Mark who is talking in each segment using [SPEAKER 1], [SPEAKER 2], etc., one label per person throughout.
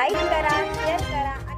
[SPEAKER 1] चॅनलला लाईक करा शेअर करा आणि सबस्क्राईब करा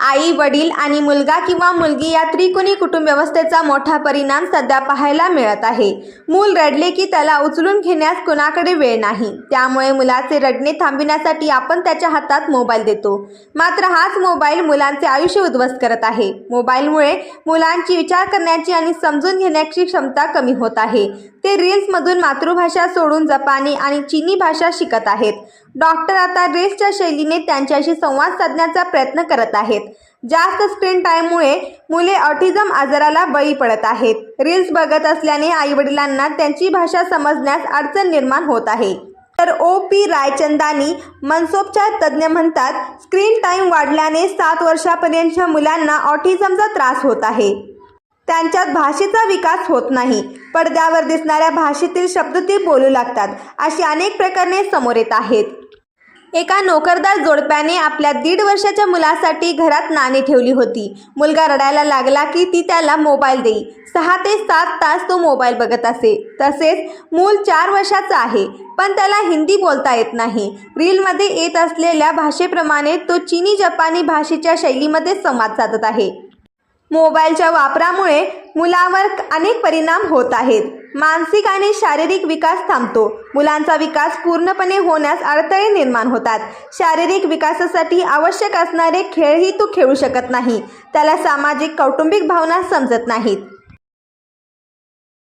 [SPEAKER 2] आई वडील आणि मुलगा किंवा मुलगी या त्रिकोणी कुटुंब व्यवस्थेचा मोठा परिणाम सध्या पाहायला मिळत आहे. मूल रडले की त्याला उचलून घेण्यास कुणाकडे वेळ नाही. त्यामुळे मुलाचे रडणे थांबविण्यासाठी आपण त्याच्या हातात मोबाईल देतो. मात्र हाच मोबाईल मुलांचे आयुष्य उद्ध्वस्त करत आहे. मोबाईलमुळे मुलांची विचार करण्याची आणि समजून घेण्याची क्षमता कमी होत आहे. ते रील्समधून मातृभाषा सोडून जपानी आणि चीनी भाषा शिकत आहेत. डॉक्टर आता रील्सच्या शैलीने त्यांच्याशी संवाद साधण्याचा प्रयत्न करत आहेत. जास्त स्क्रीन टाईममुळे मुले ऑटिझम आजाराला बळी पडत आहेत. रील्स बघत असल्याने आईवडिलांना त्यांची भाषा समजण्यास अडचण निर्माण होत आहे. तर ओ पी रायचंदानी मनसोपचार तज्ज्ञ म्हणतात स्क्रीन टाईम वाढल्याने सात वर्षापर्यंतच्या मुलांना ऑटिझमचा त्रास होत आहे. त्यांच्यात भाषेचा विकास होत नाही. पडद्यावर दिसणाऱ्या भाषेतील शब्द ते बोलू लागतात. अशी अनेक प्रकरणे समोर येत आहेत. एका नोकरदार जोडप्याने आपल्या दीड वर्षाच्या मुलासाठी घरात नाणी ठेवली होती. मुलगा रडायला लागला की ती त्याला मोबाईल देई. सहा ते सात तास तो मोबाईल बघत असे. तसेच मूल चार वर्षाचा आहे पण त्याला हिंदी बोलता येत नाही. रीलमध्ये येत असलेल्या भाषेप्रमाणे तो चीनी जपानी भाषेच्या शैलीमध्ये संवाद साधत आहे. मोबाईलच्या वापरामुळे मुलावर अनेक परिणाम होत आहेत. मानसिक आणि शारीरिक विकास थांबतो. मुलांचा विकास पूर्णपणे होण्यास अडथळे निर्माण होतात. शारीरिक विकासासाठी आवश्यक असणारे खेळही तो खेळू शकत नाही. त्याला सामाजिक कौटुंबिक भावना समजत नाहीत.